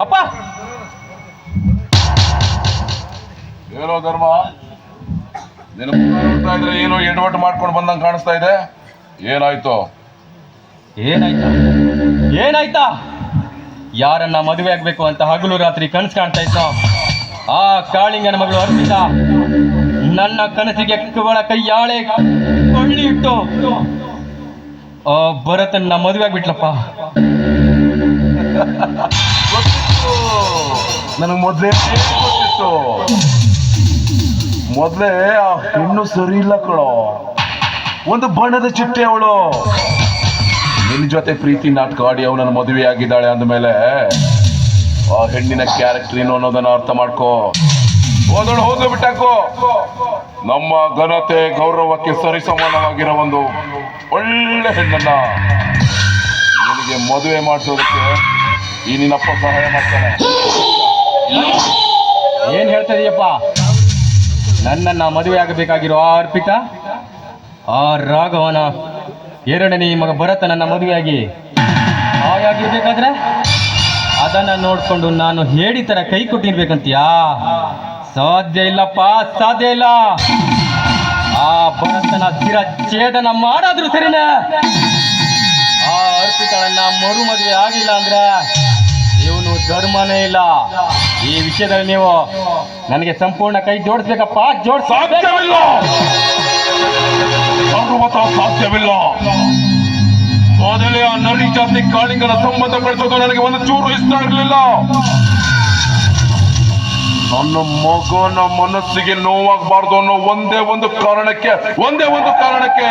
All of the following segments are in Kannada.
ಅಪ್ಪ! ಏನೋ ಧರ್ಮ ನೀನು ಇದ್ರೆ ಏನೋ ಎಡವಟ್ಟು ಮಾಡ್ಕೊಂಡು ಬಂದಂಗೆ ಕಾಣಿಸ್ತಾ ಇದೆ. ಏನಾಯ್ತು? ಏನಾಯ್ತಾ? ಏನಾಯ್ತಾ? ಯಾರನ್ನ ಮದುವೆ ಆಗ್ಬೇಕು ಅಂತ ಹಗಲು ರಾತ್ರಿ ಕನಸು ಕಾಣ್ತಾ ಇತ್ತು ಆ ಕಾಳಿಂಗನ ಮಗಳು ಅರ್ಪಿತ ನನ್ನ ಕನಸಿಗೆ ಕೈ ಕೈಯಾಳೆ ಕೊಳ್ಳಿ ಇಟ್ಟು. ಭರತನ್ನ ಮದುವೆ ಆಗ್ಬಿಟ್ಲಪ್ಪ. ನನಗೆ ಮೊದಲೇ ಗೊತ್ತಿತ್ತು ಮೊದಲೇ, ಆ ಹೆಣ್ಣು ಸರಿ ಇಲ್ಲ ಕಣೋ. ಒಂದು ಬಣ್ಣದ ಚಿಟ್ಟೆ ಅವಳು. ನಿನ್ನ ಜೊತೆ ಪ್ರೀತಿ ನಾಟಕ ಆಡಿ ನನ್ನ ಮದುವೆ ಆಗಿದ್ದಾಳೆ ಅಂದಮೇಲೆ, ಆ ಹೆಣ್ಣಿನ ಕ್ಯಾರೆಕ್ಟರ್ ಏನು ಅನ್ನೋದನ್ನ ಅರ್ಥ ಮಾಡ್ಕೋ. ಹೋದಳು ಹೋದ ಬಿಟ್ಟಾಕೋ. ನಮ್ಮ ಘನತೆ ಗೌರವಕ್ಕೆ ಸರಿಸಮಾನವಾಗಿರೋ ಒಂದು ಒಳ್ಳೆ ಹೆಣ್ಣನ್ನ ನಿನಗೆ ಮದುವೆ ಮಾಡಿಸೋದಕ್ಕೆ ಈ ನಿನ್ನಪ್ಪ ಸಹಾಯ ಮಾಡ್ತಾನೆ. ಏನ್ ಹೇಳ್ತಾ ಇದೀಯಪ್ಪ ನನ್ನನ್ನ ಮದುವೆ ಆಗಬೇಕಾಗಿರೋ ಅರ್ಪಿತ, ಆ ರಾಘವನ ಎರಡನೇ ಮಗ ಭರತ ನನ್ನ ಮದುವೆಯಾಗಿ ಆಗಿರ್ಬೇಕಾದ್ರೆ ಅದನ್ನ ನೋಡ್ಕೊಂಡು ನಾನು ಹೇಳಿ ತರ ಕೈ ಕೊಟ್ಟಿರ್ಬೇಕಂತೀಯಾ? ಸಾಧ್ಯ ಇಲ್ಲಪ್ಪ, ಸಾಧ್ಯ ಇಲ್ಲ. ಆ ಭರತನ ಸ್ಥಿರ ಛೇದನ ಮಾಡಾದ್ರೂ ಸರಿನಾ. ಆ ಅರ್ಪಿತಳನ್ನ ಮರು ಮದುವೆ ಆಗಿಲ್ಲ ಅಂದ್ರೆ ಇವನು ಧರ್ಮನೇ ಇಲ್ಲ. ಈ ವಿಷಯದಲ್ಲಿ ನೀವು ನನಗೆ ಸಂಪೂರ್ಣ ಕೈ ಜೋಡಿಸ್ಬೇಕಪ್ಪ. ಜೋಡಿಸ ಸಾಧ್ಯವಿಲ್ಲ. ಸಾಧ್ಯವಿಲ್ಲ. ಮೊದಲೇ ಆ ನಡಿ ಜಾತಿ ಕಾಳಿಂಗನ ಸಂಬಂಧ ಬೆಳೆಸೋದು ನನಗೆ ಒಂದು ಚೂರು ಇಷ್ಟ ಇರಲಿಲ್ಲ ನನ್ನ ಮಗನ ಮನಸ್ಸಿಗೆ ನೋವಾಗಬಾರ್ದು ಅನ್ನೋ ಒಂದೇ ಒಂದು ಕಾರಣಕ್ಕೆ, ಒಂದೇ ಒಂದು ಕಾರಣಕ್ಕೆ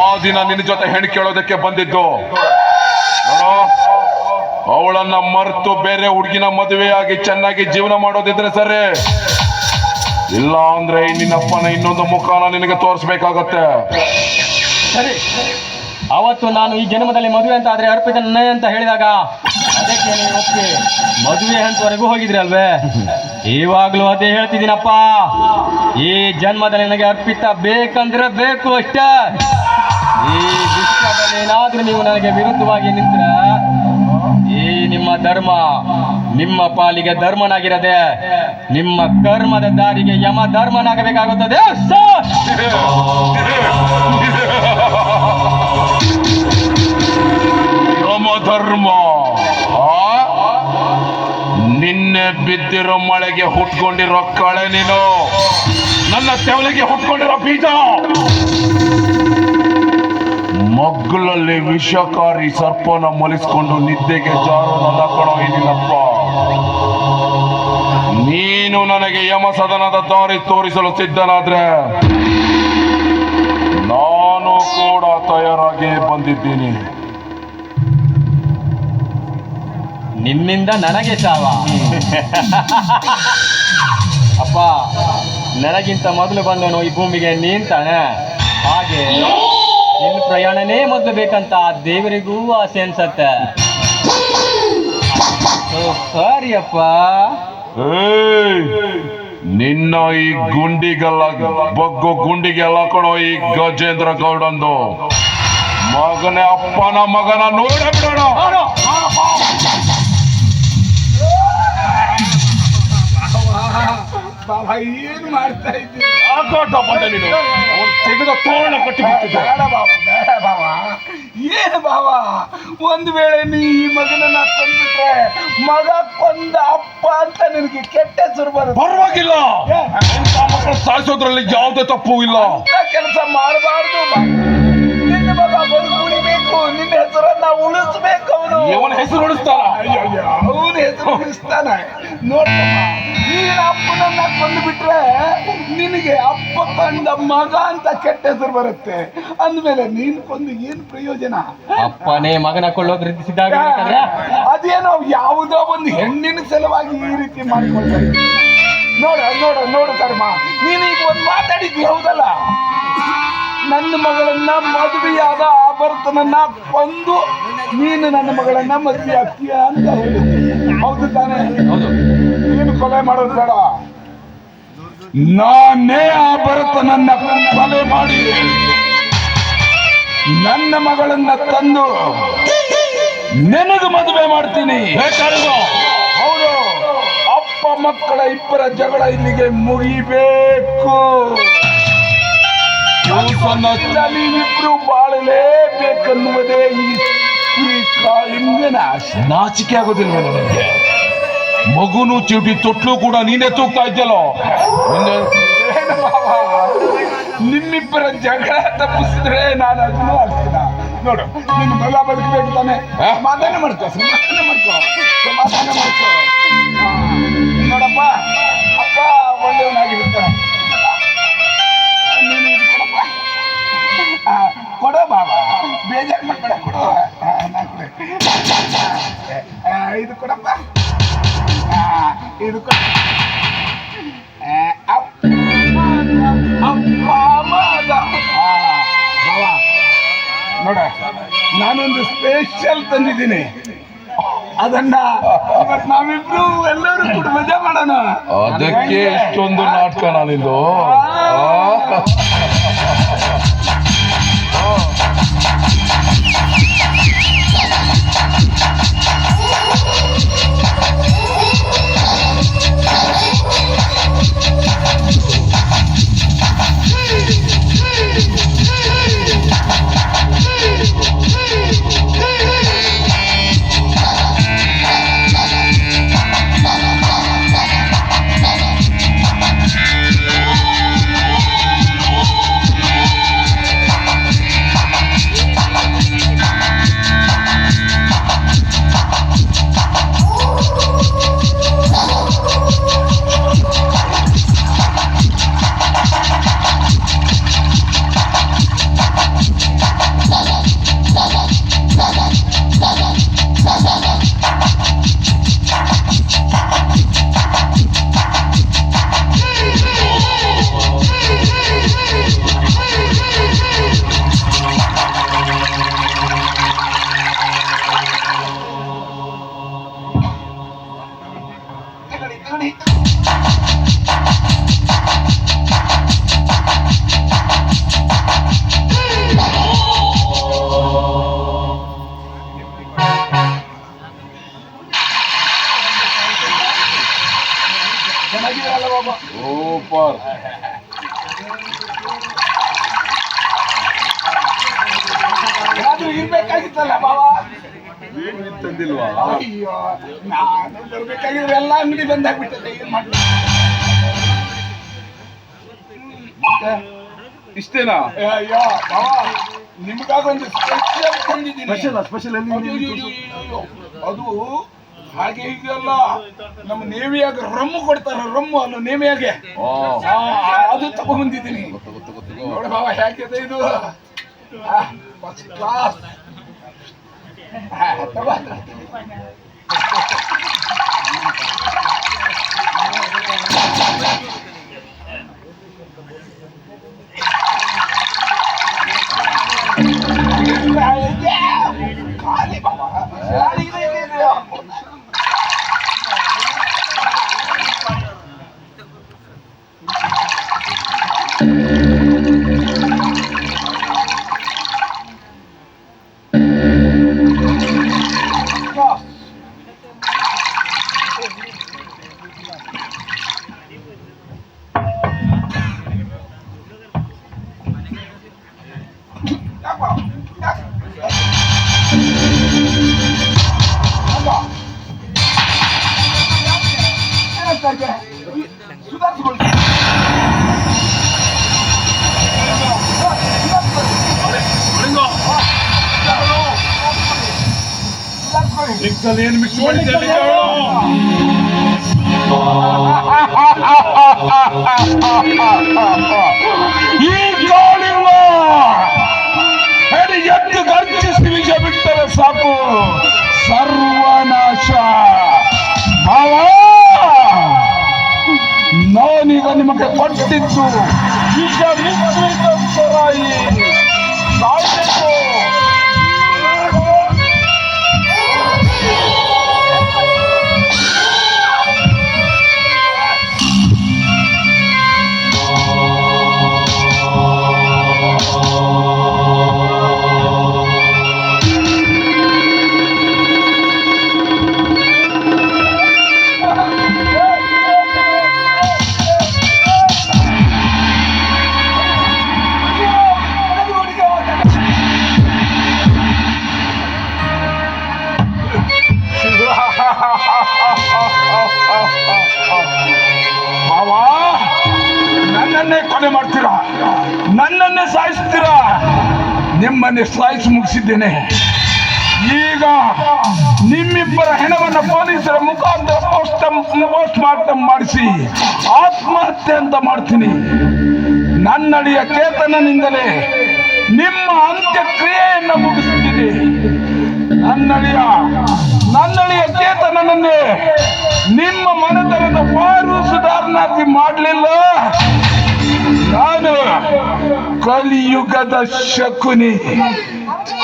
ಆ ದಿನ ನಿನ್ನ ಜೊತೆ ಹೆಣ್ಣು ಕೇಳೋದಕ್ಕೆ ಬಂದಿದ್ದು. ಅವಳನ್ನ ಮರ್ತು ಬೇರೆ ಹುಡುಗಿನ ಮದುವೆಯಾಗಿ ಚೆನ್ನಾಗಿ ಜೀವನ ಮಾಡೋದಿದ್ರೆ ಸರಿ. ಇಲ್ಲ ಅಂದ್ರೆ ನಿನ್ನಪ್ಪನ ಇನ್ನೊಂದು ಮುಖಾನ ನಿನಗೆ ತೋರಿಸ್ಬೇಕಾಗತ್ತೆ. ಸರಿ. ಅವತ್ತು ನಾನು ಈ ಜನ್ಮದಲ್ಲಿ ಮದುವೆ ಅಂತ ಆದ್ರೆ ಅರ್ಪಿತ ಅಂತ ಹೇಳಿದಾಗ ಅದಕ್ಕೆ ಒಪ್ಪಿ ಮದುವೆ ಅಂತವರೆಗೂ ಹೋಗಿದ್ರಿ ಅಲ್ವೇ? ಇವಾಗ್ಲೂ ಅದೇ ಹೇಳ್ತಿದ್ದೀನಪ್ಪ. ಈ ಜನ್ಮದಲ್ಲಿ ನನಗೆ ಅರ್ಪಿತ ಬೇಕಂದ್ರೆ ಬೇಕು ಅಷ್ಟೇ. ಈ ವಿಶ್ವದಲ್ಲಿ ಏನಾದ್ರೂ ನೀವು ನನಗೆ ವಿರುದ್ಧವಾಗಿ ನಿಂತ್ರ, ಈ ನಿಮ್ಮ ಧರ್ಮ ನಿಮ್ಮ ಪಾಲಿಗೆ ಧರ್ಮನಾಗಿರದೆ, ನಿಮ್ಮ ಕರ್ಮದ ದಾರಿಗೆ ಯಮ ಧರ್ಮನಾಗಬೇಕಾಗುತ್ತದೆ! ಯಮ ಧರ್ಮ? ನಿನ್ನೆ ಬಿದ್ದಿರೋ ಮಳೆಗೆ ಹುಟ್ಕೊಂಡಿರೋ ಕಳೆ ನೀನು ನನ್ನ ತೆವಲಿಗೆ ಹುಟ್ಕೊಂಡಿರೋ ಬೀಜ ಮಗ್ಗುಲಲ್ಲಿ ವಿಷಕಾರಿ ಸರ್ಪನ ಮಲಿಸ್ಕೊಂಡು ನಿದ್ದೆಗೆ ಜಾರು ಕಣೋ ಏನಿಲ್ಲಪ್ಪ. ನೀನು ನನಗೆ ಯಮ ಸದನದ ದಾರಿ ತೋರಿಸಲು ಸಿದ್ಧನಾದ್ರೆ ನಾನು ಕೂಡ ತಯಾರಾಗಿ ಬಂದಿದ್ದೀನಿ. ನಿಮ್ಮಿಂದ ನನಗೆ ಸಾವ ಅಪ್ಪ, ನನಗಿಂತ ಮೊದಲು ಬಂದನು ಈ ಭೂಮಿಗೆ ನೀನ್ ಹಾಗೆ. ಪ್ರಯಾಣನೇ ಮೊದಲು ಬೇಕಂತ ಆ ದೇವರಿಗೂ ಆಸೆ ಅನ್ಸತ್ತೆ. ಸರಿಯಪ್ಪ. ಸರಿ ನಿನ್ನ ಈ ಗುಂಡಿಗೆಲ್ಲ ಬಗ್ಗು ಗುಂಡಿಗೆಲ್ಲ ಕಣೋ ಈ ಗಜೇಂದ್ರ ಗೌಡಂದು. ಮಗನೇ ಅಪ್ಪನ ಮಗನ ನೋಡ ಬಿಡೋಣ. ಬಾಬಾ ಏನು ಮಾಡ್ತಾ ಇದ್ದೀನಿ ಯಾಕೋಟ ಬಂದೆ ನೀನು ಅವ್ನು ತೆಗೆದ ತೋರಣ ಕಟ್ಟಿ ಬಿಟ್ಟಿದ್ದೆ ಬೇಡ ಬಾಬಾ ಬೇಡ ಬಾಬಾ. ಏನು ಬಾಬಾ? ಒಂದ್ ವೇಳೆ ನೀ ಈ ಮಗನನ್ನ ತಂದ್ಬಿಟ್ರೆ ಮಗ ಕೊಂದ ಅಪ್ಪ ಅಂತ ನಿನಗೆ ಕೆಟ್ಟ ಹೆಸರು ಬರುತ್ತೆ. ಪರವಾಗಿಲ್ಲ. ಎಂತ ಮಕ್ಕಳು ಸಾಯಿಸೋದ್ರಲ್ಲಿ ಯಾವುದೇ ತಪ್ಪು ಇಲ್ಲ. ಕೆಲಸ ಮಾಡಬಾರ್ದು ನಿನ್ನ ಮಗ ಬದುಕು ಉಳಿಬೇಕು ನಿನ್ನ ಹೆಸರನ್ನ ಉಳಿಸ್ಬೇಕು ಅವನು. ಇವನ ಹೆಸರು ಉಳಿಸ್ತಾರ? ಅವನ ಹೆಸರು ಉಳಿಸ್ತಾನೆ ನೋಡ್ತಮ್ಮ ನೀನ್ ಅಪ್ಪನನ್ನ ಕೊಂದು ಬಿಟ್ರೆ ನಿನಗೆ ಅಪ್ಪ ಕಂಡ ಮಗ ಅಂತ ಕೆಟ್ಟ ಹೆಸರು ಬರುತ್ತೆ. ಅಂದ್ಮೇಲೆ ನೀನ್ ಕೊಂದು ಏನ್ ಪ್ರಯೋಜನ? ಅಪ್ಪನೇ ಮಗನ ಕೊಳ್ಳೋದ್ರ ಸಿದ್ಧಾಗ ಅದೇನೋ ಯಾವುದೋ ಒಂದು ಹೆಣ್ಣಿನ ಸಲುವಾಗಿ ಈ ರೀತಿ ಮಾಡ್ಕೊಳ್ತಾರೆ ನೋಡ ನೋಡ ನೋಡ ನೋಡು ಕರ್ಮ. ನೀನೀಗ ಒಂದ್ ಮಾತಾಡಿದ್ವಿ ಹೌದಲ್ಲ? ನನ್ನ ಮಗಳನ್ನ ಮದುವೆಯಾದ ಆಭರ್ತನನ್ನ ಕೊಂದು ನೀನು ನನ್ನ ಮಗಳನ್ನ ಮದುವೆ ಆಗ್ತೀಯ ಅಂತ ಹೌದು ತಾನೆ? ನೀನು ಕೊಲೆ ಮಾಡೋದು ಬೇಡ. ನಾನೇ ಆ ಭರತನನ್ನ ಕೊಲೆ ಮಾಡಿ ನನ್ನ ಮಗಳನ್ನ ತಂದು ನಿನಗೆ ಮದುವೆ ಮಾಡಿ ಮಾಡ್ತೀನಿ ಹೌದು. ಅಪ್ಪ ಮಕ್ಕಳ ಇಬ್ಬರ ಜಗಳ ಇಲ್ಲಿಗೆ ಮುಗಿಬೇಕು. ನೀವಿಬ್ರು ಬಾಳಲೇಬೇಕನ್ನುವುದೇ ಈ ಕಾಳಿಂಗನ ಆಸೆ. ನಾಚಿಕೆ ಆಗೋದಿಲ್ಲ ನನಗೆ? ಮಗುನು ಚೀಟಿ ತೊಟ್ಲು ಕೂಡ ನೀನೆ ತೂಗ್ತಾ ಇದ್ದಲ್ಲೋ? ನಿಮ್ಮಿಬ್ಬರ ಜಗಳ ತಪ್ಪಿಸಿದ್ರೆ ನಾನು ಅದನ್ನು ಆಗ್ತೀನ ನೋಡು ನಿನ್ನ ಬಲ ಬದುಕಬೇಕು ತಾನೆ? ಸಮಾಧಾನ ಮಾಡ್ಕೋ ಸಮಾಧಾನ ಮಾಡ್ಕೋ ಸಮಾಧಾನ ಮಾಡ್ಕೋ. ನೋಡಪ್ಪ ಅಪ್ಪ ಒಳ್ಳೆಯವನಾಗಿರ್ತಾನೆ. ಬೇಜಾರು ಮಾಡ್ಬೇಡ ಕೊಡು. ಇದು ಕೊಡಪ್ಪ. ಇದು ಕೊಡ. ನೋಡ ನಾನೊಂದು ಸ್ಪೆಷಲ್ ತಂದಿದ್ದೀನಿ. ಅದನ್ನ ನಾವಿಬ್ರು ಎಲ್ಲರೂ ಕೂಡ ಮಜಾ ಮಾಡೋಣ. ಅದಕ್ಕೆ ಎಷ್ಟೊಂದು ನಾಟಕ ನಾನಿಂದು? ನಾನು ಬರ್ಬೇಕಾಗಿದ್ರೆ ಎಲ್ಲ ಅಂಗಡಿ ಬಂದಾಗ್ಬಿಟ್ಟದೆ ಏನ್ ಮಾಡ್ಲಿ ಇಷ್ಟೇನಾ ಅಯ್ಯೋ ಬಾಬಾ ನಿಮ್ಗಾಗೊಂದು ಸ್ಪೆಷಲ್ ತಂದಿದ್ದೀನಿ ಸ್ಪೆಷಲ್ ಅಯ್ಯೋ, ಅದು ಹಾಗೆ ಇದೆಯಲ್ಲ ನಮ್ಮ ನೇವಿಯಾಗ ರಮ್ಮು ಕೊಡ್ತಾರ ರಮ್ಮು ಅಲ್ಲ ನೇವಿಯಾಗೆ. ಅದು ತಗೊಂಡ್ಬಂದಿದ್ದೀನಿ ನೋಡಿ ಬಾಬಾ ಹೇಗಿದೆ ಇದು? ಫಸ್ಟ್ ಕ್ಲಾಸ್ ತಗೋ. ಖಾಲಿ ಬಾಬಾ ಸುಧಾರಿಸ್ಕೊಳ್ಳಿ. ಏನ್ ಮಿಕ್ಸ್ ಈ ಗಾಳಿವ ಹೇಳಿ ಎದ್ದು ಗರ್ಜಿಸಿ ವಿಷ ಬಿಟ್ಟರೆ ಸಾಕು. ಸರ್ವನಾಶ. ಭಾವ ನಾನೀಗ ನಿಮಗೆ ಕೊಟ್ಟಿದ್ದು. ವಿಷ ನನ್ನನ್ನೇ ಕೊಲೆ ಮಾಡ್ತೀರಾ? ನನ್ನನ್ನೇ ಸಾಯಿಸ್ತೀರಾ? ನಿಮ್ಮನ್ನೇ ಸಾಯಿಸಿ ಮುಗಿಸಿದ್ದೇನೆ. ಈಗ ನಿಮ್ಮಿಬ್ಬರ ಹೆಣವನ್ನು ಪೊಲೀಸರ ಮುಖಾಂತರ ಪೋಸ್ಟ್ ಪೋಸ್ಟ್ ಮಾರ್ಟಮ್ ಮಾಡಿಸಿ ಆತ್ಮಹತ್ಯೆ ಅಂತ ಮಾಡ್ತೀನಿ. ನನ್ನಡಿಯ ಚೇತನನಿಂದಲೇ ನಿಮ್ಮ ಅಂತ್ಯಕ್ರಿಯೆಯನ್ನು ಮುಗಿಸ್ತೀನಿ. ನನ್ನಡಿಯ ನನ್ನಡಿಯ ಚೇತನನನ್ನೇ ನಿಮ್ಮ ಮನೆತನದ ಪಾರು ಸುಧಾರಣಾರ್ಥಿ ಮಾಡಲಿಲ್ಲ. ನಾನು ಕಲಿಯುಗದ ಶಕುನಿ.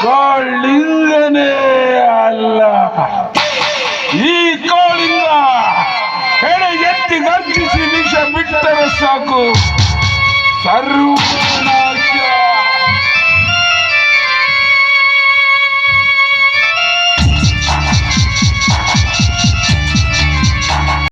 ಕಾಳಿಂಗನೇ ಅಲ್ಲ. ಈ ಕಾಳಿಂಗ ಹೆಡೆ ಎತ್ತಿ ಗರ್ಜಿಸಿ ವಿಷ ಬಿಟ್ಟರೆ ಸಾಕು. ಸರ್ವ